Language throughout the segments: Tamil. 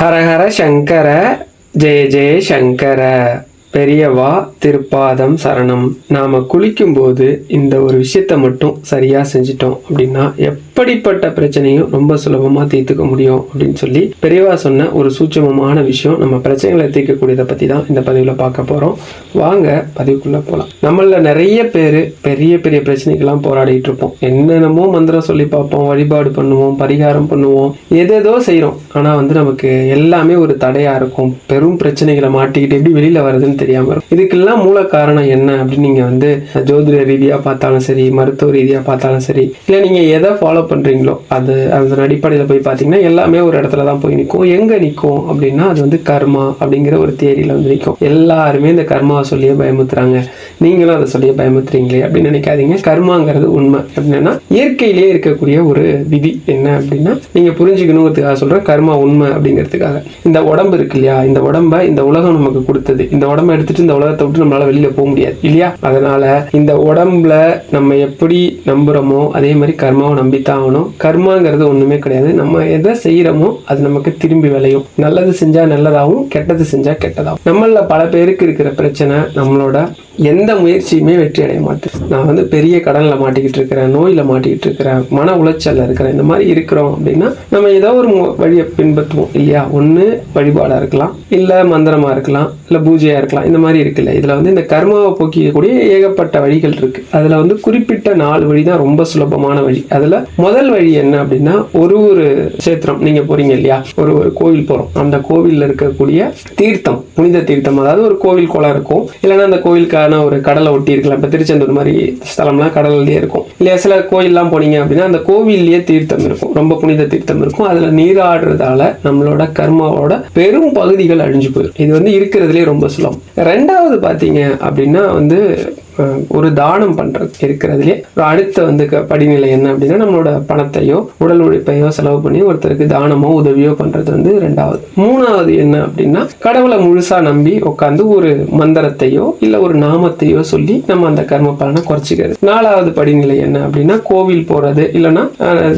ஹரஹர சங்கர ஜெய ஜெய சங்கர. பெரியவா திருப்பாதம் சரணம். நாம் குளிக்கும்போது இந்த ஒரு விஷயத்த மட்டும் சரியாக செஞ்சிட்டோம் அப்படின்னா எப்படிப்பட்ட பிரச்சனையும் ரொம்ப சுலபமாக தீர்த்துக்க முடியும் அப்படின்னு சொல்லி பெரியவா சொன்ன ஒரு சூட்சமமான விஷயம். நம்ம பிரச்சனைகளை தீர்க்கக்கூடியதை பற்றி தான் இந்த பதிவில் பார்க்க போகிறோம் வாங்க பதிவுக்குள்ளே போகலாம் நம்மளில் நிறைய பேர் பெரிய பெரிய பிரச்சனைக்கெல்லாம் போராடிட்டு இருப்போம். என்னென்னமோ மந்திரம் சொல்லி பார்ப்போம் வழிபாடு பண்ணுவோம் பரிகாரம் பண்ணுவோம் எதேதோ செய்கிறோம் ஆனால் வந்து நமக்கு எல்லாமே ஒரு தடையாக இருக்கும். பெரும் பிரச்சனைகளை மாட்டிக்கிட்டு எப்படி வெளியில் வருதுன்னு தெரியாமல் இருக்கும். இதுக்கெல்லாம் மூல காரணம் என்ன அப்படின்னு நீங்கள் வந்து ஜோதிட ரீதியாக பார்த்தாலும் சரி மருத்துவ ரீதியாக பார்த்தாலும் சரி இல்லை நீங்கள் எதை ஃபாலோ பண்ணுறீங்களோ அது அதன் அடிப்படையில் போய் பார்த்தீங்கன்னா எல்லாமே ஒரு இடத்துல தான் போய் நிற்கும் எங்கே நிற்கும் அப்படின்னா அது வந்து கர்மா அப்படிங்கிற ஒரு தேரியில் வந்து நிற்கும் எல்லாருமே இந்த கர்மாவை சொல்லியே பயமுத்துறாங்க. நீங்களும் அதை சொல்லியே பயமுத்துறீங்களே அப்படின்னு நினைக்காதீங்க. கர்மாங்கிறது உண்மை. அப்படின்னா இயற்கையிலேயே இருக்கக்கூடிய ஒரு விதி என்ன அப்படின்னா நீங்கள் புரிஞ்சுக்கணுங்கிறதுக்காக சொல்கிறேன் கர்மா உண்மை அப்படிங்கிறதுக்காக. இந்த உடம்பு இருக்கு இல்லையா? இந்த உடம்பை இந்த உலகம் நமக்கு கொடுத்தது. இந்த உடம்பை எடுத்துட்டு இந்த உலகத்தை விட்டு நம்மளால வெளியில போக முடியாது இல்லையா? அதனால இந்த உடம்புல நம்ம எப்படி நம்புறோமோ அதே மாதிரி கர்மாவை நம்பித்தான் ஆகணும். கர்மாங்கிறது ஒண்ணுமே கிடையாது. நம்ம எதை செய்யறோமோ அது நமக்கு திரும்பி விளையும். நல்லது செஞ்சா நல்லதாகவும் கெட்டது செஞ்சா கெட்டதாகும் நம்மள பல பேருக்கு இருக்கிற பிரச்சனை நம்மளோட எந்த முயற்சியுமே வெற்றி அடைய மாட்டேன். நான் வந்து பெரிய கடனில் மாட்டிக்கிட்டு இருக்கிறேன் நோயில் மாட்டிக்கிட்டு இருக்கிறேன் மன உளைச்சலில் இருக்கிறேன் இந்த மாதிரி இருக்கிறோம் அப்படின்னா நம்ம ஏதோ ஒரு வழியை பின்பற்றுவோம். இல்லையா? ஒன்று வழிபாடாக இருக்கலாம் இல்லை மந்திரமாக இருக்கலாம் இல்லை பூஜையாக இருக்கலாம் இந்த மாதிரி இருக்குல்ல இதில் வந்து இந்த கர்மாவை போக்கிக்கக்கூடிய ஏகப்பட்ட வழிகள் இருக்கு. அதில் வந்து குறிப்பிட்ட நாலு வழி தான் ரொம்ப சுலபமான வழி. அதில் முதல் வழி என்ன அப்படின்னா ஒரு ஒரு கஷேத்திரம். நீங்கள் போகிறீங்க இல்லையா? ஒரு ஒரு கோவில் போகிறோம் அந்த கோவிலில் இருக்கக்கூடிய தீர்த்தம் புனித தீர்த்தம். அதாவது ஒரு கோவில் குளம் இருக்கும். இல்லைன்னா அந்த கோவிலுக்கான ஒரு கடலை ஒட்டி இருக்கலாம் இப்போ திருச்செந்தூர் மாதிரி ஸ்தலம்லாம் கடல்லையே இருக்கும். இல்லையா சில கோயிலெலாம் போனீங்க அப்படின்னா அந்த கோவில்லையே தீர்த்தம் இருக்கும். ரொம்ப புனித தீர்த்தம் இருக்கும். அதில் நீராடுறதால நம்மளோட கர்மாவோட பெரும் பகுதிகள் அழிஞ்சு போயிடும். இது வந்து இருக்கிறதுலே ரொம்ப சுலபம். ரெண்டாவது பார்த்தீங்க அப்படின்னா வந்து ஒரு தானம் பண்ணுறது இருக்கிறதுலே ஒரு அடுத்த வந்து க- படிநிலை என்ன அப்படின்னா நம்மளோட பணத்தையோ உடல் உழைப்பையோ செலவு பண்ணி ஒருத்தருக்கு தானமோ உதவியோ பண்றது வந்து ரெண்டாவது மூணாவது என்ன அப்படின்னா கடவுளை முழுசா நம்பி உட்காந்து ஒரு மந்திரத்தையோ இல்லை ஒரு நாமத்தையோ சொல்லி நம்ம அந்த கர்ம பலனை குறைச்சிக்கிறது. நாலாவது படிநிலை என்ன அப்படின்னா கோவில் போறது இல்லைன்னா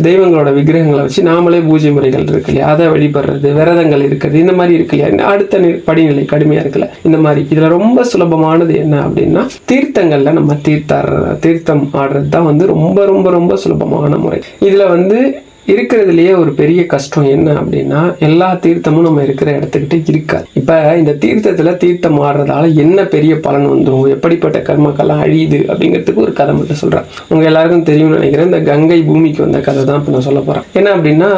தெய்வங்களோட விக்கிரகங்களை வச்சு நாமளே பூஜை முறைகள் இருக்கு இல்லையா? அதை வழிபடுறது விரதங்கள் இருக்கிறது இந்த மாதிரி இருக்கு இல்லையா? அடுத்த படிநிலை கடுமையாக இருக்குல்ல இந்த மாதிரி. இதில் ரொம்ப சுலபமானது என்ன அப்படின்னா தீர்த்தங்கள் தீர்த்தங்கள்ல நம்ம தீர்த்தார் தீர்த்தம் ஆடுறது தான் வந்து ரொம்ப ரொம்ப ரொம்ப சுலபமான முறை. இதில் வந்து இருக்கிறதுலையே ஒரு பெரிய கஷ்டம் என்ன அப்படின்னா எல்லா தீர்த்தமும் நம்ம இருக்கிற இடத்துக்கிட்ட இருக்காது. இப்ப இந்த தீர்த்தத்தில் தீர்த்தம் ஆடுறதால என்ன பெரிய பலன் வந்துடும் எப்படிப்பட்ட கர்மக்கெல்லாம் அழியுது அப்படிங்கிறதுக்கு ஒரு கதை மட்டும் சொல்கிறேன் உங்கள் எல்லாருக்கும் தெரியும்னு நினைக்கிறேன். இந்த கங்கை பூமிக்கு வந்த கதை தான் இப்போ நான் சொல்ல போகிறேன் என்ன அப்படின்னா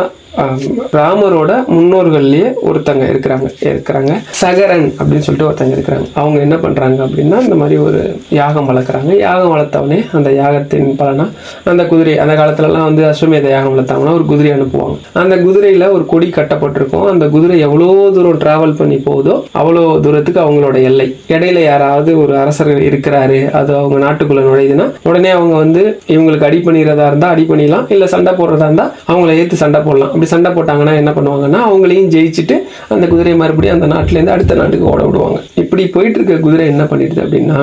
ராமரோட முன்னோர்கள்லயே ஒருத்தங்க இருக்கிறாங்க இருக்கிறாங்க. சகரன் அப்படின்னு சொல்லிட்டு ஒருத்தங்க இருக்கிறாங்க. அவங்க என்ன பண்றாங்க அப்படின்னா இந்த மாதிரி ஒரு யாகம் வளர்க்குறாங்க. யாகம் வளர்த்தவனே அந்த யாகத்தின் பலனா அந்த குதிரை அந்த காலத்துலலாம் வந்து அஸ்வமேத யாகம் வளர்த்தாங்கன்னா ஒரு குதிரை அனுப்புவாங்க. அந்த குதிரையில ஒரு கொடி கட்டப்பட்டிருக்கும். அந்த குதிரை எவ்வளோ தூரம் டிராவல் பண்ணி போகுதோ அவ்வளோ தூரத்துக்கு அவங்களோட எல்லை. இடையில யாராவது ஒரு அரசர் இருக்கிறாரு அது அவங்க நாட்டுக்குள்ள நுழையுதுன்னா உடனே அவங்க வந்து இவங்களுக்கு அடி பண்ணிடுறதா இருந்தா அடி பண்ணிடலாம் இல்ல சண்டை போடுறதா இருந்தா அவங்கள ஏத்து சண்டை போடலாம். அப்படி சண்டை போட்டாங்கன்னா என்ன பண்ணுவாங்கன்னா அவங்களையும் ஜெயிச்சுட்டு அந்த குதிரையை மறுபடியும் அந்த நாட்டிலேருந்து அடுத்த நாட்டுக்கு ஓட விடுவாங்க. இப்படி போயிட்டு இருக்க குதிரை என்ன பண்ணிடுது அப்படின்னா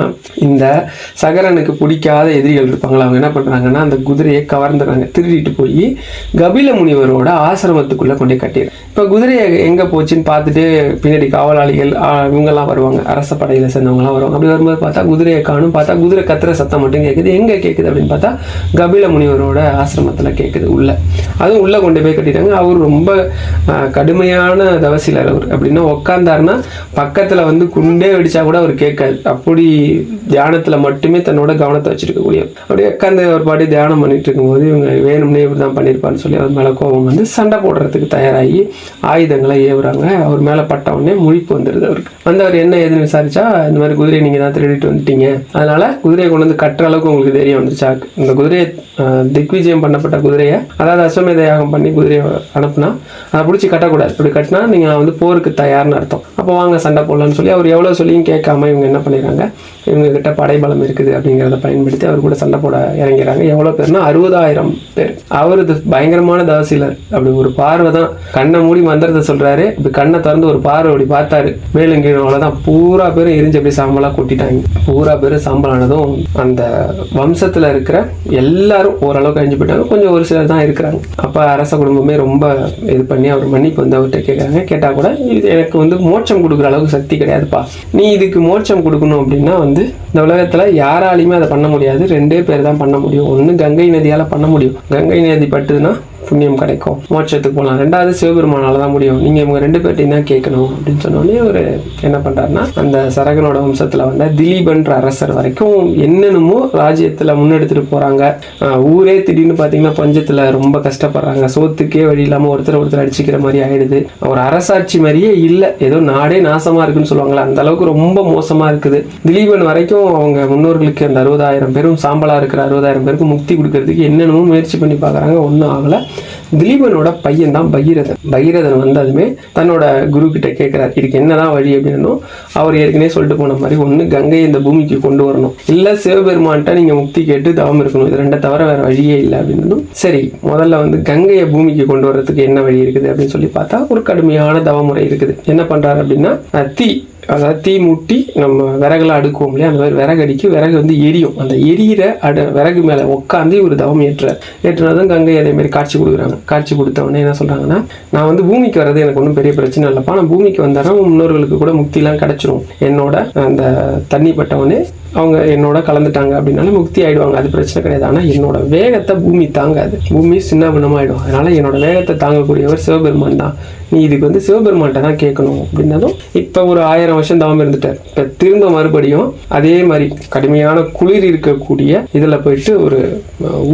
இந்த சகரனுக்கு பிடிக்காத எதிரிகள் இருப்பாங்களா? அவங்க என்ன பண்ணுறாங்கன்னா அந்த குதிரையை கவர்ந்துடுறாங்க திருடிட்டு போய் கபில முனிவரோட ஆசிரமத்துக்குள்ளே கொண்டு போய் இப்போ குதிரையை எங்கே போச்சுன்னு பார்த்துட்டு பின்னாடி காவலாளிகள் இவங்கெல்லாம் வருவாங்க. அரச படையில் சேர்ந்தவங்கலாம் வருவாங்க. அப்படி வரும்போது பார்த்தா குதிரையை காணும் பார்த்தா குதிரை கத்துற சத்தம் மட்டும் கேட்குது எங்கே கேட்குது அப்படின்னு பார்த்தா கபில முனிவரோட ஆசிரமத்தில் கேட்குது உள்ள. அதுவும் உள்ளே கொண்டு போய் கட்டிட்டாங்க. அவர் ரொம்ப கடுமையான தவசிலர் அவர் அப்படின்னா உட்காந்தாருன்னா பக்கத்தில் வந்து குண்டு வெடிச்சா கூட அவர் கேட்காது. அப்படி தியானத்துல மட்டுமே தன்னோட கவனத்தை வச்சிருக்கக்கூடிய அப்படியே உட்காந்து ஒரு பாட்டி தியானம் பண்ணிட்டு இருக்கும்போது இவங்க வேணும்னே இப்படி தான் பண்ணியிருப்பான்னு சொல்லி அவர் மேலே கோபம் வந்து சண்டை போடுறதுக்கு தயாராகி ஆயுதங்களை ஏவுறாங்க. அவர் மேலே பட்ட உடனே முழிப்பு வந்துடுது அவருக்கு. வந்து அவர் என்ன ஏதுன்னு விசாரிச்சா இந்த மாதிரி குதிரையை நீங்க தான் திருடிட்டு வந்துட்டீங்க. அதனால குதிரையை கொண்டு வந்து கட்டுற அளவுக்கு உங்களுக்கு தெரியும் வந்துருச்சா. இந்த குதிரையை திக்விஜயம் பண்ணப்பட்ட குதிரையை அதாவது அஸ்வமேத யாகம் பண்ணி குதிரையை அனுப்புனா அதை பிடிச்சி கட்டக்கூடாது. இப்படி கட்டினா நீங்கள் வந்து போருக்கு தயார்னு அர்த்தம். அப்போ வாங்க சண்டை போடலான்னு சொல்லி அவர் இவ்வளோ சொல்லியும் கேட்காம இவங்க என்ன பண்ணிடுறாங்க? இவங்க கிட்ட படைபலம் இருக்குது அப்படிங்கிறத பயன்படுத்தி அவர் கூட சண்டை போட இறங்கிறாங்க. எவ்வளோ பேர்னா அறுபதாயிரம் பேர். அவர் இது பயங்கரமான தவசீலர் அப்படி ஒரு பார்வை தான். கண்ணை மூடி மந்திரத்தை சொல்கிறாரு இப்படி கண்ணை திறந்து ஒரு பார்வை அப்படி பார்த்தாரு. மேலும் மேலுங்க அவ்வளோதான் பூரா பேரும் எரிஞ்சு அப்படி சாம்பலாக கொட்டிட்டாங்க. பூரா பேரும் சாம்பலானதும் அந்த வம்சத்தில் இருக்கிற எல்லாரும் ஓரளவுக்கு அழிஞ்சு போயிட்டாங்க. கொஞ்சம் ஒரு சிலர் தான் இருக்கிறாங்க. அப்போ அரச குடும்பமே ரொம்ப இது பண்ணி அவர் மன்னிப்பு வந்து அவர்கிட்ட கேட்குறாங்க கேட்டால் கூட இது எனக்கு வந்து மோட்சம் கொடுக்குற அளவுக்கு சக்தி கிடையாதுப்பா. நீ இதுக்கு மோட்சம் கொடுக்கணும் அப்படின்னா வந்து இந்த உலகத்தில் யாராலையுமே அதை பண்ண முடியாது. ரெண்டே பேர் தான் பண்ண முடியும். ஒன்று கங்கை நதியால் பண்ண முடியும். கங்கை நதி பட்டுதுன்னா புண்ணியம் கிடைக்கும். மோட்சத்துக்கு போகலாம் ரெண்டாவது சிவபெருமானால தான் முடியும். நீங்கள் இவங்க ரெண்டு பேர்ட்டையும் தான் கேட்கணும் அப்படின்னு சொன்னோடனே அவர் என்ன பண்ணுறாருன்னா அந்த சரகனோட வம்சத்தில் வந்த திலீபன்ற அரசர் வரைக்கும் என்னென்னமோ ராஜ்யத்தில் முன்னெடுத்துட்டு போகிறாங்க ஊரே திடீர்னு பார்த்தீங்கன்னா பஞ்சத்தில் ரொம்ப கஷ்டப்படுறாங்க. சோத்துக்கே வழி இல்லாமல் ஒருத்தர் ஒருத்தர் அடிச்சுக்கிற மாதிரி ஆயிடுது. ஒரு அரசாட்சி மாதிரியே இல்லை. ஏதோ நாடே நாசமாக இருக்குன்னு சொல்லுவாங்களே அந்த அளவுக்கு ரொம்ப மோசமாக இருக்குது. திலீபன் வரைக்கும் அவங்க முன்னோர்களுக்கு அந்த அறுபதாயிரம் பேரும் சாம்பலாக இருக்கிற அறுபதாயிரம் பேருக்கு முக்தி கொடுக்கறதுக்கு என்னென்னமோ முயற்சி பண்ணி பார்க்குறாங்க ஒன்றும் ஆகலை. திலீபனோட பையன் தான் பகீரதன். பகீரதன் வந்ததுமே தன்னோட குரு கிட்ட கேட்கிறார் இதுக்கு என்னதான் வழி? அப்படின்னும் அவர் ஏற்கனவே சொல்லிட்டு போன மாதிரி ஒன்று கங்கையை இந்த பூமிக்கு கொண்டு வரணும். இல்லை சிவபெருமான்கிட்ட நீங்கள் முக்தி கேட்டு தவம் இருக்கணும். இது ரெண்டை தவிர வேற வழியே இல்லை. அப்படின்னும் சரி முதல்ல வந்து கங்கையை பூமிக்கு கொண்டு வர்றதுக்கு என்ன வழி இருக்குது? அப்படின்னு சொல்லி பார்த்தா ஒரு கடுமையான தவமுறை இருக்குது. என்ன பண்ணுறாரு அப்படின்னா தீ அதாவது தீ மூட்டி நம்ம விறகுலாம் அடுக்குவோம் இல்லையா? அந்த மாதிரி விறகு அடிக்க விறகு வந்து எரியும். அந்த எரியிற அட விறகு மேலே உட்காந்து ஒரு தவம் ஏற்றுறார். தான் கங்கை அதே மாதிரி காட்சி கொடுக்குறாங்க. காட்சி கொடுத்தவொடனே என்ன சொல்கிறாங்கன்னா நான் வந்து பூமிக்கு வர்றது எனக்கு ஒன்றும் பெரிய பிரச்சனை இல்லைப்பா. நான் பூமிக்கு வந்தாலும் முன்னோர்களுக்கு கூட முக்திலாம் கிடச்சிரும். என்னோட அந்த தண்ணி பட்டவனே அவங்க என்னோட கலந்துட்டாங்க. அப்படின்னாலும் முக்தி ஆயிடுவாங்க. அது பிரச்சனை கிடையாது. ஆனால் என்னோட வேகத்தை பூமி தாங்காது. பூமி சின்ன பின்னமாயிடும் அதனால என்னோட வேகத்தை தாங்கக்கூடியவர் சிவபெருமான் தான். நீ இதுக்கு வந்து சிவபெருமான்கிட்ட தான் கேட்கணும் அப்படின்னதும் இப்போ ஒரு ஆயிரம் வருஷம் தவம் இருந்துட்டார். இப்போ திரும்ப மறுபடியும் அதே மாதிரி கடுமையான குளிர் இருக்கக்கூடிய இதில் போயிட்டு ஒரு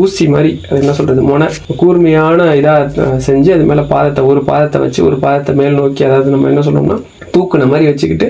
ஊசி மாதிரி அது என்ன சொல்கிறது மொனை கூர்மையான இதாக செஞ்சு அது மேலே பாதத்தை ஒரு பாதத்தை வச்சு ஒரு பாதத்தை மேல் நோக்கி அதாவது நம்ம என்ன சொல்றோம்னா தூக்குன மாதிரி வச்சுக்கிட்டு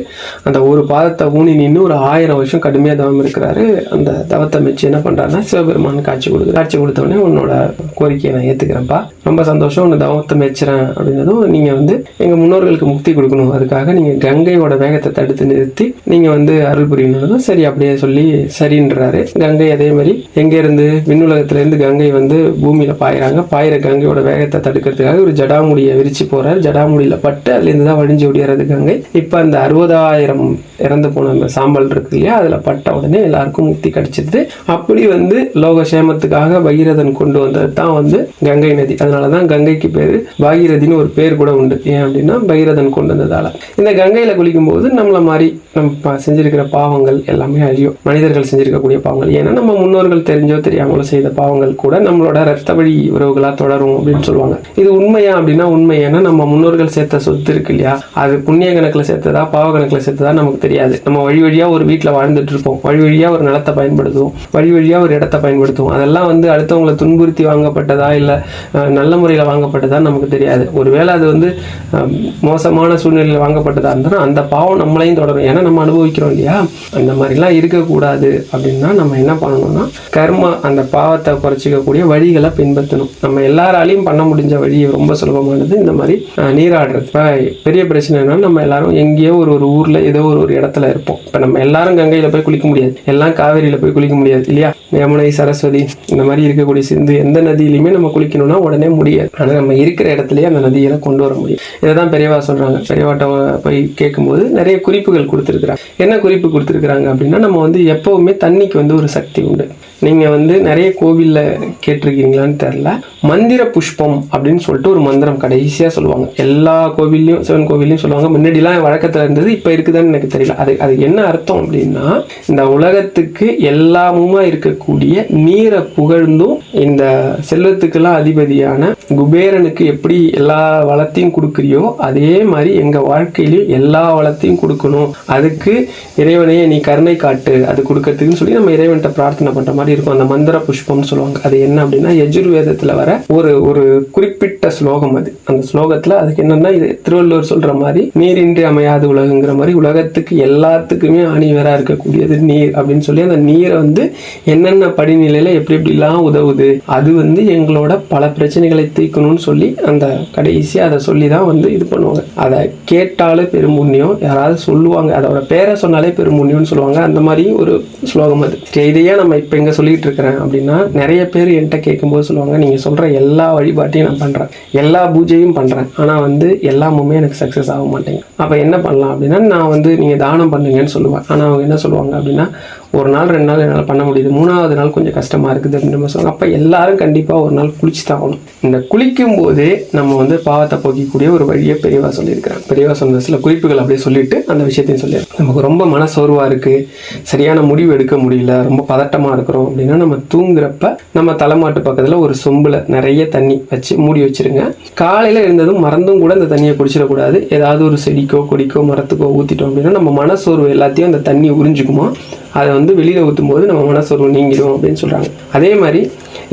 அந்த ஒரு பாதத்தை ஊனி நின்று ஒரு ஆயிரம் வருஷம் கடுமையாக தவம் இருக்கிறாரு. அந்த தவத்தை வச்சு என்ன பண்ணுறாருன்னா சிவபெருமான் காட்சி கொடுக்குது காட்சி கொடுத்தோடனே உன்னோட கோரிக்கையை நான் ஏற்றுக்கிறேன்ப்பா ரொம்ப சந்தோஷம் உன்னை தவத்தை மெச்சுறேன் அப்படின்னதும் நீங்கள் வந்து எங்கள் முன்னோர்களுக்கு முக்தி கொடுக்கணும். அதுக்காக நீங்கள் கங்கையோட வேகத்தை தடுத்து நிறுத்தி நீங்கள் வந்து அருள் புரியணும் சரி அப்படியே சொல்லி சரின்றாரு. கங்கை அதே மாதிரி எங்கேருந்து விண்ணுலகத்திலேருந்து கங்கை வந்து பூமியில் பாயிறாங்க. பாயிற கங்கையோட வேகத்தை தடுக்கிறதுக்காக ஒரு ஜடாமுடியை விரிச்சு போகிறார் ஜடாமுடியில் பட்டு அதுலேருந்து தான் வழிஞ்சு ஒடியாறது கங்கை. இப்போ அந்த அறுபதாயிரம் இறந்து போன அந்த சாம்பல் இருக்கு இல்லையா? அதில் பட்ட உடனே எல்லாருக்கும் முக்தி கிடைச்சிது அப்படி வந்து லோக சேமத்துக்காக பகீரதன் கொண்டு வந்தது தான் வந்து கங்கை நதி. அதனால தான் கங்கைக்கு பேர் பாகீரதின்னு ஒரு பேர் கூட உண்டு. ஏன் அப்படின்னா பகீரதன் கொண்டு வந்ததால. இந்த கங்கையில குளிக்கும்போது நம்மள மாதிரி நம்ம செஞ்சிருக்கிற பாவங்கள் எல்லாமே அழியும். மனிதர்கள் செஞ்சிருக்கக்கூடிய பாவங்கள். ஏன்னா நம்ம முன்னோர்கள் தெரிஞ்சோ தெரியாமலோ செய்த பாவங்கள் கூட நம்மளோட ரத்த வழி உறவுகளாக தொடரும் அப்படின்னு சொல்லுவாங்க. இது உண்மையா அப்படின்னா உண்மை. ஏன்னா நம்ம முன்னோர்கள் சேர்த்த சொத்து இருக்கு இல்லையா? அது புண்ணிய கணக்கில் சேர்த்ததா பாவ கணக்கில் சேர்த்ததா நமக்கு தெரியாது. நம்ம வழி வழியாக ஒரு வீட்டில் வாழ்ந்துட்டு இருப்போம். வழி வழியாக ஒரு நிலத்தை பயன்படுத்துவோம். வழி வழியாக ஒரு இடத்தை பயன்படுத்துவோம். அதெல்லாம் வந்து அடுத்தவங்களை துன்புறுத்தி வாங்கப்பட்டதா இல்லை நல்ல முறையில் வாங்கப்பட்டதா நமக்கு தெரியாது. ஒருவேளை அது வந்து மோசமான சூழ்நிலையில் வாங்கப்பட்டதா இருந்தால் அந்த பாவம் நம்மளையும் தொடரும். ஏன்னா நம்ம அனுபவிக்கிறோம் இல்லையா? அந்த மாதிரிலாம் இருக்கக்கூடாது அப்படின்னா நம்ம என்ன பண்ணணும்னா கர்மா அந்த பாவத்தை குறைச்சிக்கக்கூடிய வழிகளை பின்பற்றணும். நம்ம எல்லாராலையும் பண்ண முடிஞ்ச வழி ரொம்ப சுலபமானது இந்த மாதிரி நீராடுறது. பெரிய பிரச்சனை என்னன்னா நம்ம எல்லாரும் எங்கேயோ ஒரு ஒரு ஊரில் ஏதோ ஒரு ஒரு இடத்துல இருப்போம். இப்போ நம்ம எல்லாரும் கங்கையில் போய் குளிக்க முடியாது. எல்லாம் காவேரியில் போய் குளிக்க முடியாது இல்லையா? யமுனை சரஸ்வதி இந்த மாதிரி இருக்கக்கூடிய சிந்து எந்த நதியிலையுமே நம்ம குளிக்கணும்னா உடனே முடியாது. ஆனால் நம்ம இருக்கிற இடத்துலயே அந்த நதியெல்லாம் கொண்டு வர முடியும். இதை தான் பெரியவா சொல்கிறாங்க பெரியவாட்ட போய் கேட்கும்போது நிறைய குறிப்புகள் கொடுத்துருக்குறாங்க. என்ன குறிப்பு கொடுத்துருக்குறாங்க அப்படின்னா நம்ம வந்து எப்போவுமே தண்ணிக்கு வந்து ஒரு சக்தி உண்டு. நீங்கள் வந்து நிறைய கோவிலில் கேட்டிருக்கீங்களான்னு தெரில மந்திர புஷ்பம் அப்படின்னு சொல்லிட்டு ஒரு மந்திரம் கடைசியாக சொல்லுவாங்க. எல்லா கோவில்லையும் சிவன் கோவில்லையும் சொல்லுவாங்க. முன்னாடிலாம் வழக்கத்தில் இருந்தது இப்போ இருக்குதான்னு எனக்கு தெரியல. அது அது என்ன அர்த்தம் அப்படின்னா இந்த உலகத்துக்கு எல்லாமுமா இருக்கக்கூடிய நீரை புகழ்ந்தும் இந்த செல்வத்துக்கெல்லாம் அதிபதியான குபேரனுக்கு எப்படி எல்லா வளத்தையும் கொடுக்குறியோ அதே மாதிரி எங்கள் வாழ்க்கையிலையும் எல்லா வளத்தையும் கொடுக்கணும். அதுக்கு இறைவனையே நீ கருணை காட்டு. அது கொடுக்கறதுக்குன்னு சொல்லி நம்ம இறைவன்கிட்ட பிரார்த்தனை பண்ணுற மாதிரி மாதிரி இருக்கும் அந்த மந்திர புஷ்பம்னு சொல்லுவாங்க. அது என்ன அப்படின்னா யஜுர்வேதத்துல வர ஒரு ஒரு குறிப்பிட்ட ஸ்லோகம் அது. அந்த ஸ்லோகத்துல அதுக்கு என்னன்னா இது திருவள்ளுவர் சொல்ற மாதிரி நீரின்றி அமையாது உலகங்கிற மாதிரி உலகத்துக்கு எல்லாத்துக்குமே அணிவரா இருக்கக்கூடியது நீர் அப்படின்னு சொல்லி அந்த நீரை வந்து என்னென்ன படிநிலையில எப்படி எப்படிலாம் உதவுது அது வந்து எங்களோட பல பிரச்சனைகளை தீர்க்கணும்னு சொல்லி அந்த கடைசியாக அதை சொல்லி தான் வந்து இது பண்ணுவாங்க. அதை கேட்டாலே பெரும்புண்ணியம் யாராவது சொல்லுவாங்க அதோட பேரை சொன்னாலே பெரும்புண்ணியம்னு சொல்லுவாங்க. அந்த மாதிரி ஒரு ஸ்லோகம் அது. இதையே நம்ம இப்போ இங்கே சொல்லிட்டு இருக்கிறேன் அப்படின்னா நிறைய பேர் என்கிட்ட கேட்கும்போது சொல்லுவாங்க நீங்கள் சொல்கிற எல்லா வழிபாட்டையும் நான் பண்ணுறேன் எல்லா பூஜையும் பண்ணுறேன் ஆனால் வந்து எல்லாமுமே எனக்கு சக்ஸஸ் ஆக மாட்டேங்குது. அப்போ என்ன பண்ணலாம் அப்படின்னா நான் வந்து நீங்கள் தானம் பண்ணுங்கன்னு சொல்லுவேன். ஆனால் அவங்க என்ன சொல்லுவாங்க அப்படின்னா ஒரு நாள் ரெண்டு நாள் என்னால் பண்ண முடியுது. மூணாவது நாள் கொஞ்சம் கஷ்டமாக இருக்குது அப்படின்னு மாதிரி சொல்லுவாங்க அப்போ எல்லாரும் கண்டிப்பாக ஒரு நாள் குளிச்சு தான் ஆகணும் இந்த குளிக்கும் போதே நம்ம வந்து பாவத்தை போக்கிக்கூடிய ஒரு வழியை பெரியவா சொல்லியிருக்கிறேன் பெரியவா சொன்ன சில குறிப்புகள் அப்படியே சொல்லிட்டு அந்த விஷயத்தையும் சொல்லியிருக்கேன் நமக்கு ரொம்ப மன சோர்வாக இருக்குது சரியான முடிவு எடுக்க முடியல. ரொம்ப பதட்டமாக இருக்கிறோம் அப்படின்னா நம்ம தூங்குறப்ப நம்ம தலைமாட்டு பக்கத்தில் ஒரு சொம்பில் நிறைய தண்ணி வச்சு மூடி வச்சிருங்க. காலையில் இருந்ததும் மறந்தும் கூட இந்த தண்ணியை குடிச்சிடக்கூடாது. ஏதாவது ஒரு செடிக்கோ கொடிக்கோ மரத்துக்கோ ஊற்றிட்டோம் அப்படின்னா நம்ம மனசோர்வு எல்லாத்தையும் அந்த தண்ணி உறிஞ்சிக்குமா? அதை வந்து வெளியில் ஊற்றும் போது நம்ம மனசோர்வு நீங்கிடும் அப்படின்னு சொல்கிறாங்க அதே மாதிரி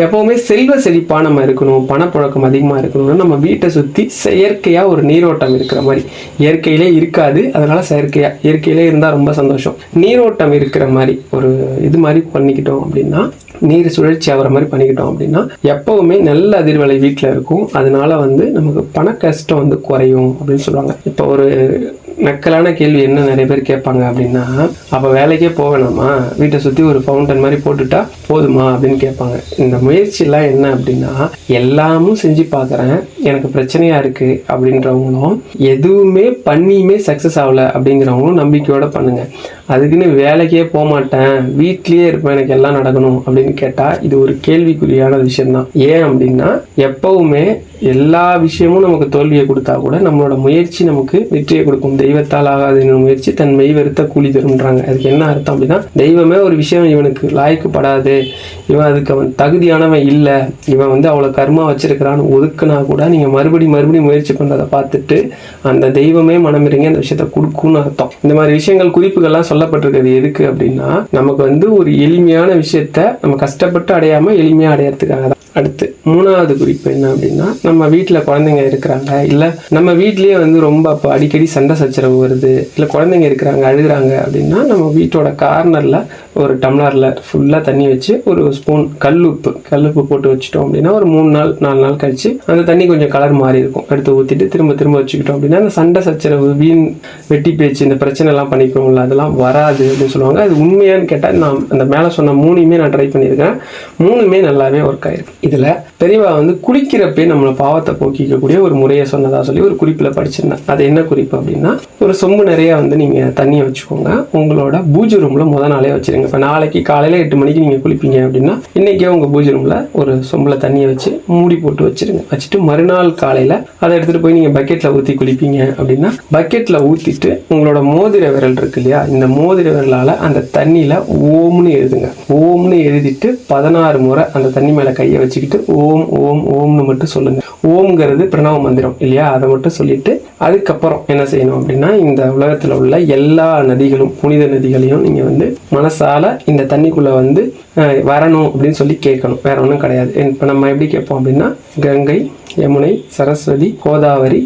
எப்போவுமே செல்வ செழிப்பாக நம்ம இருக்கணும் பணப்புழக்கம் அதிகமாக இருக்கணும்னா நம்ம வீட்டை சுற்றி செயற்கையாக ஒரு நீரோட்டம் இருக்கிற மாதிரி. இயற்கையிலே இருக்காது அதனால் செயற்கையாக இயற்கையிலே இருந்தால் ரொம்ப சந்தோஷம். நீரோட்டம் இருக்கிற மாதிரி ஒரு இது மாதிரி பண்ணிக்கிட்டோம் அப்படின்னா நீர் சுழற்சி ஆகிற மாதிரி பண்ணிக்கிட்டோம் அப்படின்னா எப்போவுமே நல்ல அதிர்வலை வீட்டில் இருக்கும். அதனால வந்து நமக்கு பண கஷ்டம் வந்து குறையும் அப்படின்னு சொல்லுவாங்க. இப்போ ஒரு நக்கலான கேள்வி என்ன நிறைய பேர் கேட்பாங்க அப்படின்னா அப்போ வேலைக்கே போக வேணாமா? வீட்டை சுற்றி ஒரு ஃபவுண்டன் மாதிரி போட்டுட்டா போதுமா? அப்படின்னு கேட்பாங்க. இந்த முயற்சியெல்லாம் என்ன அப்படின்னா எல்லாமும் செஞ்சு பார்க்குறேன் எனக்கு பிரச்சனையாக இருக்குது அப்படின்றவங்களும் எதுவுமே பண்ணியுமே சக்ஸஸ் ஆகலை அப்படிங்கிறவங்களும் நம்பிக்கையோட பண்ணுங்கள் அதுக்குன்னு வேலைக்கே போக மாட்டேன். வீட்லேயே இருப்பேன் எனக்கு எல்லாம் நடக்கணும் அப்படின்னு கேட்டால் இது ஒரு கேள்விக்குறியான விஷயம்தான். ஏன் அப்படின்னா எப்பவுமே எல்லா விஷயமும் நமக்கு தோல்வியை கொடுத்தா கூட நம்மளோட முயற்சி நமக்கு வெற்றியை கொடுக்கும். தெய்வத்தால் ஆகாது என்னும் முயற்சி தன் மெய்வருத்த கூலி தரும்ன்றாங்க. அதுக்கு என்ன அர்த்தம் அப்படின்னா தெய்வமே ஒரு விஷயம் இவனுக்கு லாய்க்குப்படாது. இவன் அதுக்கு அவன் தகுதியானவன் இல்லை. இவன் வந்து அவ்வளோ கர்மா வச்சிருக்கிறான்னு ஒதுக்குனா கூட நீங்கள் மறுபடி மறுபடி முயற்சி பண்ணுறதை பார்த்துட்டு அந்த தெய்வமே மனமிறங்கி அந்த விஷயத்த கொடுக்கும்னு அர்த்தம். இந்த மாதிரி விஷயங்கள் குறிப்புகள்லாம் சொல்லப்பட்டிருக்கிறது எதுக்கு அப்படின்னா நமக்கு வந்து ஒரு எளிமையான விஷயத்த நம்ம கஷ்டப்பட்டு அடையாமல் எளிமையாக அடையறதுக்காக அடுத்து மூணாவது குறிப்பு என்ன அப்படின்னா நம்ம வீட்டில் குழந்தைங்க இருக்கிறாங்க இல்லை நம்ம வீட்லேயே வந்து ரொம்ப அப்போ அடிக்கடி சண்டை சச்சரவு வருது இல்லை குழந்தைங்க இருக்கிறாங்க அழுகுறாங்க அப்படின்னா நம்ம வீட்டோட கார்னரில் ஒரு டம்ளரில் ஃபுல்லாக தண்ணி வச்சு ஒரு ஸ்பூன் கல்லுப்பு கல்லுப்பு போட்டு வச்சுட்டோம் அப்படின்னா ஒரு மூணு நாள் நாலு நாள் கழிச்சு அந்த தண்ணி கொஞ்சம் கலர் மாறி இருக்கும். எடுத்து ஊற்றிட்டு திரும்ப திரும்ப வச்சுக்கிட்டோம் அப்படின்னா அந்த சண்டை சச்சரவு வீண் வெட்டி பேச்சு இந்த பிரச்சனைலாம் பண்ணிக்கிறோம்ல அதெல்லாம் வராது அப்படின்னு சொல்லுவாங்க. அது உண்மையான்னு கேட்டால் நான் அந்த மேலே சொன்ன மூணுமே நான் ட்ரை பண்ணியிருக்கேன். மூணுமே நல்லாவே ஒர்க் ஆயிருக்கு. இதில் பெரியவா வந்து குளிக்கிறப்பே நம்மளை பாவத்தை போக்கிக்கக்கூடிய ஒரு முறையை சொன்னதாக சொல்லி ஒரு குறிப்பில் படிச்சிருந்தேன். அது என்ன குறிப்பு அப்படின்னா ஒரு சொம்பு நிறைய வந்து நீங்கள் தண்ணியை வச்சுக்கோங்க. உங்களோட பூஜை ரூமில் முத நாளே வச்சிருங்க. இப்போ நாளைக்கு காலையில் எட்டு மணிக்கு நீங்கள் குளிப்பீங்க அப்படின்னா இன்றைக்கே உங்கள் பூஜை ரூமில் ஒரு சொம்பில் தண்ணியை வச்சு மூடி போட்டு வச்சிருங்க. வச்சுட்டு மறுநாள் காலையில் அதை எடுத்துகிட்டு போய் நீங்கள் பக்கெட்டில் ஊற்றி குளிப்பீங்க அப்படின்னா பக்கெட்டில் ஊற்றிட்டு உங்களோட மோதிர விரல் இருக்கு இல்லையா? இந்த மோதிர விரலால் அந்த தண்ணியில் ஓம்னு எழுதுங்க. ஓம்னு எழுதிட்டு பதினாறு முறை அந்த தண்ணி மேலே கையை வச்சு வச்சுக்கிட்டு ஓம் ஓம் ஓம்னு மட்டும் சொல்லுங்க. ஓம்ங்கிறது பிரணவ மந்திரம் இல்லையா? அதை மட்டும் சொல்லிட்டு அதுக்கப்புறம் என்ன செய்யணும் அப்படின்னா இந்த உலகத்தில் உள்ள எல்லா நதிகளும் புனித நதிகளையும் நீங்கள் வந்து மனசால இந்த தண்ணிக்குள்ளே வந்து வரணும் அப்படின்னு சொல்லி கேட்கணும். வேற ஒன்றும் கிடையாது. இப்போ நம்ம எப்படி கேட்போம் அப்படின்னா கங்கை யமுனை சரஸ்வதி கோதாவரி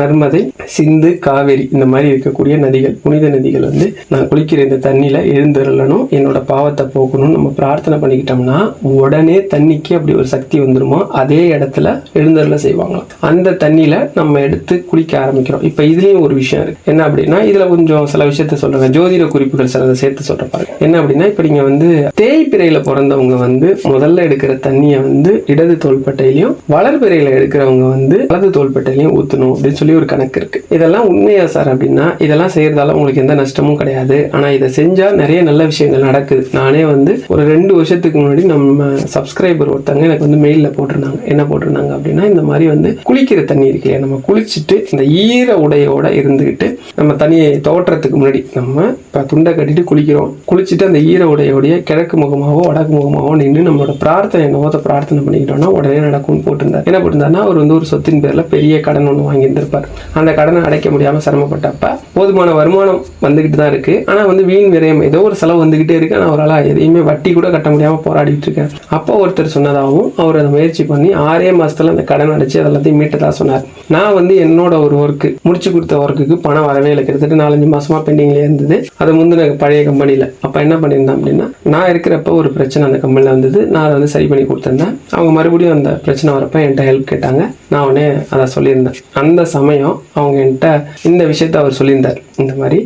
நர்மதை சிந்து காவேரி இந்த மாதிரி இருக்கக்கூடிய நதிகள் புனித நதிகள் வந்து நான் குளிக்கிற இந்த தண்ணியில் எழுந்தருளணும் என்னோட பாவத்தை போக்கணும்னு நம்ம பிரார்த்தனை பண்ணிக்கிட்டோம்னா உடனே தண்ணிக்கு அப்படி ஒரு சக்தி வந்துருமோ அதே இடத்துல எழுந்தருள செய்வாங்களாம். அந்த தண்ணியில் நம்ம எடுத்து குளிக்க ஆரம்பிக்கிறோம். இப்போ இதுலேயும் ஒரு விஷயம் இருக்கு. என்ன அப்படின்னா இதில் கொஞ்சம் சில விஷயத்த சொல்கிறேன் ஜோதிட குறிப்புகள் சிலதை சேர்த்து சொல்ற பாருங்க. என்ன அப்படின்னா இப்போ நீங்கள் வந்து தேய்பிறையில் பிறந்தவங்க வந்து முதல்ல எடுக்கிற தண்ணியை வந்து இடது தோள்பட்டையிலையும் வளர்பிறையில் எடுக்கிறவங்க வந்து வலது தோள்பட்டையிலையும் ஊற்றணும் அப்படின்னு சொல்லி ஒரு கணக்கு இருக்குது இதெல்லாம் உண்மையா சார் அப்படின்னா இதெல்லாம் செய்கிறதால உங்களுக்கு எந்த நஷ்டமும் கிடையாது. ஆனால் இதை செஞ்சால் நிறைய நல்ல விஷயங்கள் நடக்குது. நானே வந்து ஒரு ரெண்டு வருஷத்துக்கு முன்னாடி நம்ம சப்ஸ்கிரைபர் ஒருத்தங்க எனக்கு வந்து மெயிலில் போட்டிருந்தாங்க. என்ன போட்டிருந்தாங்க அப்படின்னா இந்த மாதிரி வந்து குளிக்கிற தண்ணி இருக்கு இல்லையா? நம்ம குளிச்சுட்டு இந்த ஈர உடையோட இருந்துக்கிட்டு நம்ம தண்ணியை தோற்றத்துக்கு முன்னாடி நம்ம இப்போ துண்டை கட்டிட்டு குளிக்கிறோம். குளிச்சுட்டு அந்த ஈர உடையோடைய கிழக்கு முகமாகவோ வடக்கு முகமாவோ நின்று நம்மளோட பிரார்த்தனை என்னவோ பிரார்த்தனை பண்ணிக்கிட்டோம்னா உடனே நடக்கும்னு போட்டிருந்தார். என்ன போட்டிருந்தாருன்னா அவர் வந்து ஒரு சொத்தின் பேரில் பெரிய கடன் ஒன்று வாங்கியிருந்தார் இருப்பார். அந்த கடனை அடைக்க முடியாமல் சிரமப்பட்டப்ப போதுமான வருமானம் வந்துக்கிட்டு தான் இருக்குது ஆனால் வந்து வீண் விரயம் ஏதோ ஒரு செலவு வந்துக்கிட்டே இருக்குது ஆனால் அவரால் எதையுமே வட்டி கூட கட்ட முடியாமல் போராடிட்டு இருக்கேன் அப்போ ஒருத்தர் சொன்னதாகவும் அவர் அதை முயற்சி பண்ணி ஆறே மாசத்துல அந்த கடன் அடைச்சி அதெல்லாத்தையும் எல்லாத்தையும் சொன்னார். நான் வந்து என்னோட ஒரு ஒர்க்கு முடிச்சு கொடுத்த ஒர்க்குக்கு பணம் வரவே இல்லை. கிட்டத்தட்ட நாலஞ்சு மாசமா பெண்டிங்ல இருந்தது. அது முந்தின பழைய கம்பெனியில். அப்போ என்ன பண்ணியிருந்தேன் அப்படின்னா நான் இருக்கிறப்ப ஒரு பிரச்சனை அந்த கம்பெனியில் வந்தது. நான் அதை வந்து சரி பண்ணி கொடுத்துருந்தேன். அவங்க மறுபடியும் அந்த பிரச்சனை வரப்ப என்கிட்ட ஹெல்ப் கேட்டாங்க. நான் உடனே அதை சொல்லியிருந்தேன். அந்த சமயம் அவங்க என்கிட்ட இந்த விஷயத்த அவர் சொல்லியிருந்தார். இந்த மாதிரி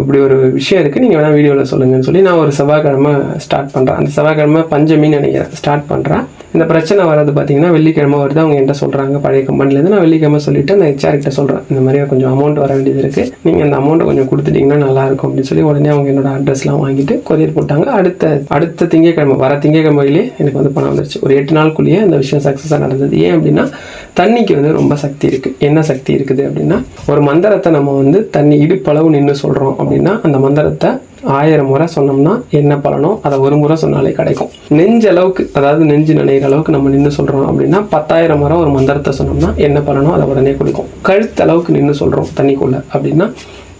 இப்படி ஒரு விஷயம் இருக்குது நீங்கள் வேணால் வீடியோவில் சொல்லுங்கன்னு சொல்லி நான் ஒரு செவ்வாய்க்கிழமை ஸ்டார்ட் பண்ணுறேன் அந்த செவ்வாய்க்கிழமை பஞ்சமின்னு நினைக்கிறேன். ஸ்டார்ட் பண்ணுறேன் இந்த பிரச்சனை வர்றது பார்த்தீங்கன்னா வெள்ளிக்கிழமை வருது. அவங்க என்கிட்ட சொல்கிறாங்க பழைய கம்பெனிலேருந்து நான் வெள்ளிக்கிழமை சொல்லிவிட்டு அந்த ஹெச்ஆர் கிட்ட சொல்கிறேன் இந்த மாதிரி கொஞ்சம் அமௌண்ட் வர வேண்டியது இருக்குது நீங்கள் அந்த அமௌண்ட்டை கொஞ்சம் கொடுத்துட்டீங்கன்னா நல்லாயிருக்கும் அப்படின்னு சொல்லி உடனே அவங்க என்னோட அட்ரஸ்லாம் வாங்கிட்டு கொரியர் போட்டாங்க. அடுத்த அடுத்த திங்கக்கிழமை வர திங்கக்கிழமையிலே எனக்கு வந்து பணம் வந்துருச்சு. ஒரு எட்டு நாளுக்குள்ளேயே அந்த விஷயம் சக்ஸஸாக நடந்தது. ஏன் அப்படின்னா தண்ணிக்கு வந்து ரொம்ப சக்தி இருக்குது என்ன சக்தி இருக்குது அப்படின்னா ஒரு மந்திரத்தை நம்ம வந்து தண்ணி இடுப்பளவு நின்று சொல்கிறோம் அப்படின்னா அந்த மந்திரத்தை ஆயிரம் முறை சொன்னோம்னா என்ன பலனோ அதை ஒரு முறை சொன்னாலே கிடைக்கும். நெஞ்ச அளவுக்கு அதாவது நெஞ்சு நினைக்கிற அளவுக்கு நம்ம நின்று சொல்கிறோம் அப்படின்னா பத்தாயிரம் முறை ஒரு மந்திரத்தை சொன்னோம்னா என்ன பலனோ அதை உடனே கொடுக்கும். கழுத்து அளவுக்கு நின்று சொல்கிறோம் தண்ணிக்குள்ள அப்படின்னா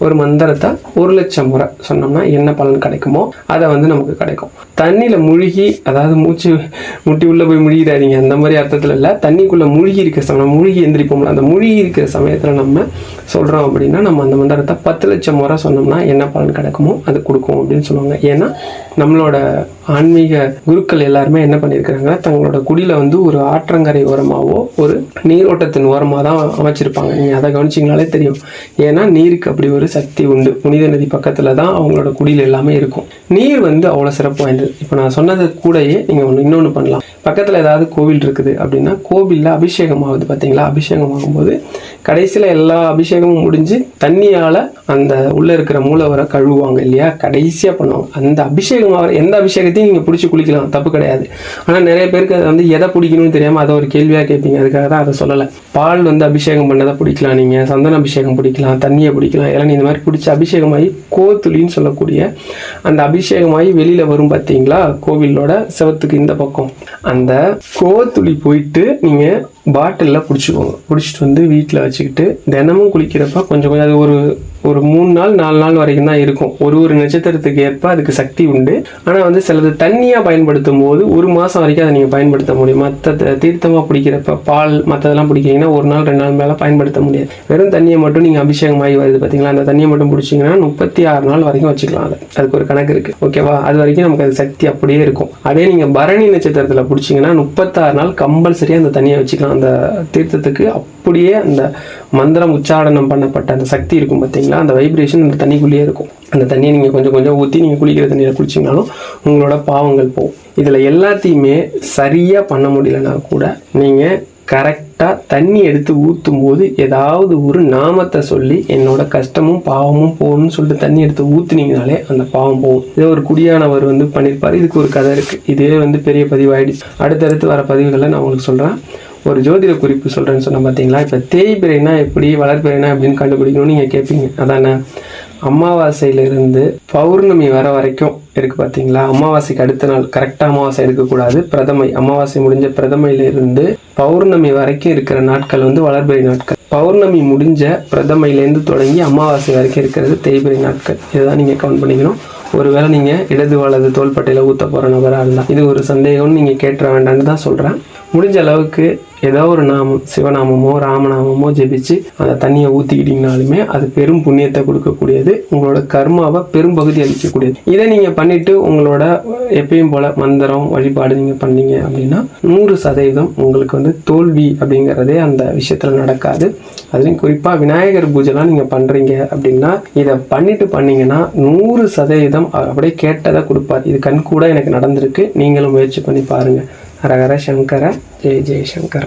ஒரு மந்திரத்தை ஒரு லட்சம் முறை சொன்னோம்னா என்ன பலன் கிடைக்குமோ அதை வந்து நமக்கு கிடைக்கும். தண்ணியில் முழுகி அதாவது மூச்சு முட்டி உள்ளே போய் முழுகிடாதீங்க. அந்த மாதிரி அர்த்தத்தில் இல்லை. தண்ணிக்குள்ளே முழுகி இருக்கிற சமயம் மூழ்கி எந்திரிப்போம்ல. அந்த முழுகி இருக்கிற சமயத்தில் நம்ம சொல்கிறோம் அப்படின்னா நம்ம அந்த மந்திரத்தை பத்து லட்சம் முறை சொன்னோம்னா என்ன பலன் கிடைக்குமோ அது கொடுக்கும் அப்படின்னு சொல்லுவாங்க. ஏன்னா நம்மளோட ஆன்மீக குருக்கள் எல்லாருமே என்ன பண்ணியிருக்கிறாங்க? தங்களோட குடியில் வந்து ஒரு ஆற்றங்கரை ஓரமாகவோ ஒரு நீரோட்டத்தின் ஓரமாக தான் அமைச்சிருப்பாங்க. நீங்கள் அதை கவனிச்சிங்கனாலே தெரியும். ஏன்னா நீருக்கு அப்படி ஒரு சக்தி உண்டு. புனித நதி பக்கத்தில் தான் அவங்களோட குடியில் எல்லாமே இருக்கும். நீர் வந்து அவ்வளோ சிறப்பு வாய்ந்தது. இப்போ நான் சொன்னது கூடயே நீங்கள் ஒன்று இன்னொன்று பண்ணலாம். பக்கத்தில் ஏதாவது கோவில் இருக்குது அப்படின்னா கோவிலில் அபிஷேகம் ஆகுது பார்த்தீங்களா அபிஷேகம் ஆகும்போது கடைசியில் எல்லா அபிஷேகம் அபிஷேகமும் முடிஞ்சு தண்ணியால் அந்த உள்ளே இருக்கிற மூலவரை கழுவுவாங்க இல்லையா? கடைசியாக பண்ணுவாங்க. அந்த அபிஷேகம் அவர் எந்த அபிஷேகத்தையும் நீங்கள் பிடிச்சி குளிக்கலாம் தப்பு கிடையாது. ஆனால் நிறைய பேருக்கு அதை வந்து எதை பிடிக்கணும்னு தெரியாமல் அதை ஒரு கேள்வியாக கேட்பீங்க. அதுக்காக தான் அதை சொல்லலை. பால் வந்து அபிஷேகம் பண்ணதை பிடிக்கலாம் நீங்கள் சந்தன அபிஷேகம் பிடிக்கலாம் தண்ணியை பிடிக்கலாம் இளநீ இந்த மாதிரி பிடிச்சி அபிஷேகமாகி கோத்துளின்னு சொல்லக்கூடிய அந்த அபிஷேகமாகி வெளியில் வரும் பார்த்தீங்களா? கோவிலோட செவத்துக்கு இந்த பக்கம். அந்த கோத்துளி போயிட்டு நீங்கள் பாட்டிலில் பிடிச்சிக்கோங்க பிடிச்சிட்டு வந்து வீட்டில் வச்சுக்கிட்டு தினமும் குளிக்கிறப்ப கொஞ்சம் கொஞ்சம் அது ஒரு ஒரு மூணு நாள் நாலு நாள் வரைக்கும் தான் இருக்கும். ஒரு ஒரு நட்சத்திரத்துக்கு ஏற்ப அதுக்கு சக்தி உண்டு. ஆனால் வந்து சிலது தண்ணியாக பயன்படுத்தும் போது ஒரு மாதம் வரைக்கும் அதை நீங்கள் பயன்படுத்த முடியும். மற்ற தீர்த்தமாக பிடிக்கிறப்ப பால் மற்றதெல்லாம் பிடிக்கிறீங்கன்னா ஒரு நாள் ரெண்டு நாள் மேலே பயன்படுத்த முடியாது. வெறும் தண்ணியை மட்டும் நீங்கள் அபிஷேகமாகி வருது பார்த்தீங்களா அந்த தண்ணியை மட்டும் பிடிச்சிங்கன்னா முப்பத்தி ஆறு நாள் வரைக்கும் வச்சுக்கலாம் அதை. அதுக்கு ஒரு கணக்கு இருக்குது ஓகேவா அது வரைக்கும் நமக்கு அது சக்தி அப்படியே இருக்கும். அதே நீங்கள் பரணி நட்சத்திரத்தில் பிடிச்சிங்கன்னா முப்பத்தாறு நாள் கம்பல்சரியாக அந்த தண்ணியை வச்சுக்கலாம். அந்த தீர்த்தத்துக்கு அப்படியே அந்த மந்திரம் உச்சாரணம் பண்ணப்பட்ட அந்த சக்தி இருக்கும் பார்த்தீங்களா அந்த வைப்ரேஷன் அந்த தண்ணிக்குள்ளேயே இருக்கும். அந்த தண்ணியை நீங்கள் கொஞ்சம் கொஞ்சம் ஊற்றி நீங்கள் குளிக்கிற தண்ணியில் குளிச்சிங்கனாலும் உங்களோட பாவங்கள் போகும். இதில் எல்லாத்தையுமே சரியாக பண்ண முடியலனா கூட நீங்கள் கரெக்டாக தண்ணி எடுத்து ஊற்றும் போது ஏதாவது ஒரு நாமத்தை சொல்லி என்னோட கஷ்டமும் பாவமும் போகணும்னு சொல்லிட்டு தண்ணி எடுத்து ஊற்றுனீங்கனாலே அந்த பாவம் போகும். இதே ஒரு குடியானவர் வந்து பண்ணியிருப்பார். இதுக்கு ஒரு கதை இருக்குது இதே வந்து பெரிய பதிவாயிடுச்சு. அடுத்தடுத்து வர பதிவுகளை நான் உங்களுக்கு சொல்கிறேன் ஒரு ஜோதிட குறிப்பு சொல்கிறேன்னு சொன்ன பார்த்தீங்களா இப்போ தேய்பிரைனா எப்படி வளர்பிரைனா அப்படின்னு கண்டுபிடிக்கணும்னு நீங்கள் கேட்பீங்க அதானே? அமாவாசையிலிருந்து பௌர்ணமி வர வரைக்கும் இருக்குது பார்த்தீங்களா அமாவாசைக்கு அடுத்த நாள் கரெக்டாக அமாவாசை எடுக்கக்கூடாது. பிரதமை அமாவாசை முடிஞ்ச பிரதமையிலிருந்து பௌர்ணமி வரைக்கும் இருக்கிற நாட்கள் வந்து வளர்பிறை நாட்கள். பௌர்ணமி முடிஞ்ச பிரதமையிலேருந்து தொடங்கி அமாவாசை வரைக்கும் இருக்கிறது தேய்பிறை நாட்கள். இதுதான் நீங்கள் கவுண்ட் பண்ணிக்கணும். ஒருவேளை நீங்கள் இடது வலது தோள்பட்டையில் ஊற்ற போகிற நபராக இருந்தால் இது ஒரு சந்தேகம்னு நீங்கள் கேட்டுற வேண்டாம்னு தான் சொல்கிறேன் முடிஞ்ச அளவுக்கு ஏதோ ஒரு நாமம் சிவநாமமோ ராமநாமமோ ஜெபிச்சு அந்த தண்ணியை ஊற்றிக்கிட்டீங்கனாலுமே அது பெரும் புண்ணியத்தை கொடுக்கக்கூடியது. உங்களோட கர்மாவை பெரும் பகுதி அளிக்கக்கூடியது. இதை நீங்கள் பண்ணிட்டு உங்களோட எப்பயும் போல மந்திரம் வழிபாடு நீங்கள் பண்ணீங்க அப்படின்னா நூறு சதவீதம் உங்களுக்கு வந்து தோல்வி அப்படிங்கிறதே அந்த விஷயத்தில் நடக்காது. அதுலேயும் குறிப்பாக விநாயகர் பூஜைலாம் நீங்கள் பண்ணுறீங்க அப்படின்னா இதை பண்ணிட்டு பண்ணீங்கன்னா நூறு சதவீதம் அப்படியே கேட்டதை கொடுப்பார். இது கண் கூட எனக்கு நடந்திருக்கு. நீங்களும் முயற்சி பண்ணி பாருங்கள் ஹரஹர சங்கர ஜெய ஜெய சங்கர